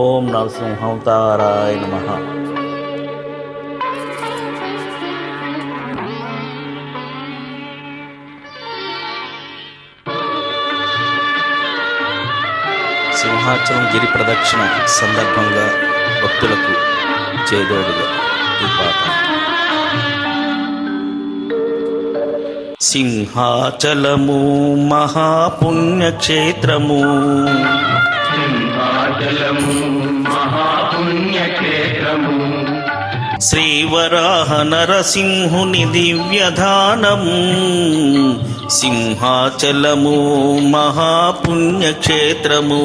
ఓం నరసింహవతారాయ నమ. సింహాచలం గిరి ప్రదక్షిణ సందర్భంగా భక్తులకు చేదోడుగా ఈ పాట. సింహాచలము మహాపుణ్యక్షేత్రము సింహాచలము మహాపుణ్యక్షేత్రము. శ్రీవరాహ నరసింహుని దివ్యధానము సింహాచలము మహాపుణ్యక్షేత్రము.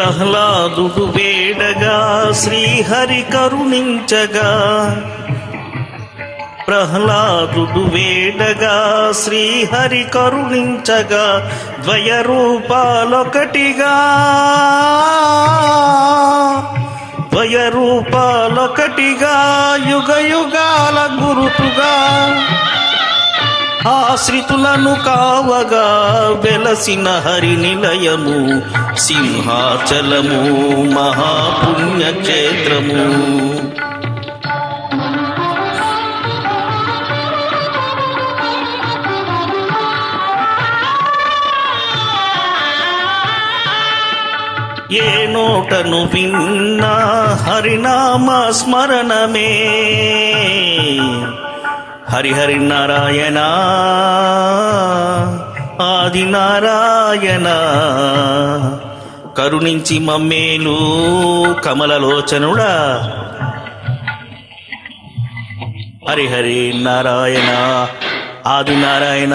ప్రహ్లాదుడు వేడగా శ్రీహరి కరుణించగా. ప్రహ్లాదుడు వేడగా శ్రీహరి కరుణించగా ద్వయ రూపాలొకటిగా ద్వయ రూపాలొకటిగా యుగ యుగాల గురుతుగా. ఆశ్రితులను కావగా వెలసిన హరి నిలయము సింహాచలము మహాపుణ్యక్షేత్రము ఏ నోటను విన్నా హరినామ స్మరణమే. హరిహరి నారాయణ ఆది నారాయణ కరుణించి మమ్మేలు కమలలోచనుడా. హరిహరి నారాయణ ఆది నారాయణ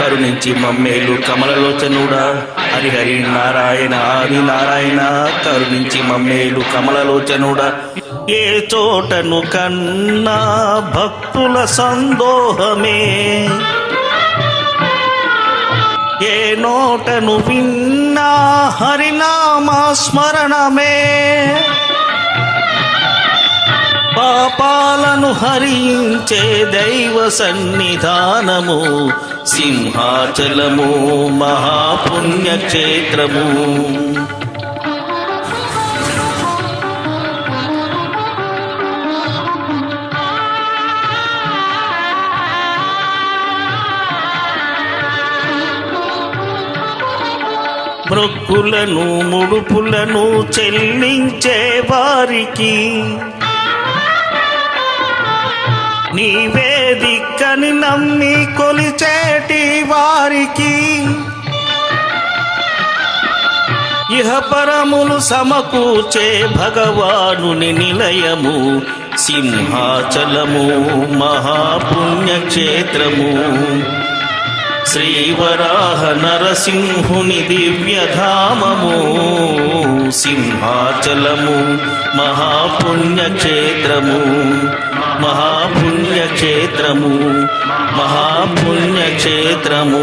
కరుణించి మమ్మేలు కమలలోచనుడా. హరిహరి నారాయణ హరి నారాయణ కరుణించి మమ్మేలు కమలలోచనుడా. ఏ చోటను కన్నా భక్తుల సందోహమే. ఏ నోటను విన్నా హరినామా స్మరణమే. పాపాలను హరించే దైవ సన్నిధానము సింహాచలము మహాపుణ్యక్షేత్రము. మృక్కులను ముడుపులను చెల్లించే వారికి నీవేదికని నమ్మి కొలిచేటి వారికి. ఇహపరములు సమకూర్చే భగవానుని నిలయము సింహాచలము మహాపుణ్యక్షేత్రము. శ్రీవరాహ నరసింహుని దివ్యధామము సింహాచలము మహాపుణ్యక్షేత్రము. మహాపుణ్యక్షేత్రము మహాపుణ్యక్షేత్రము.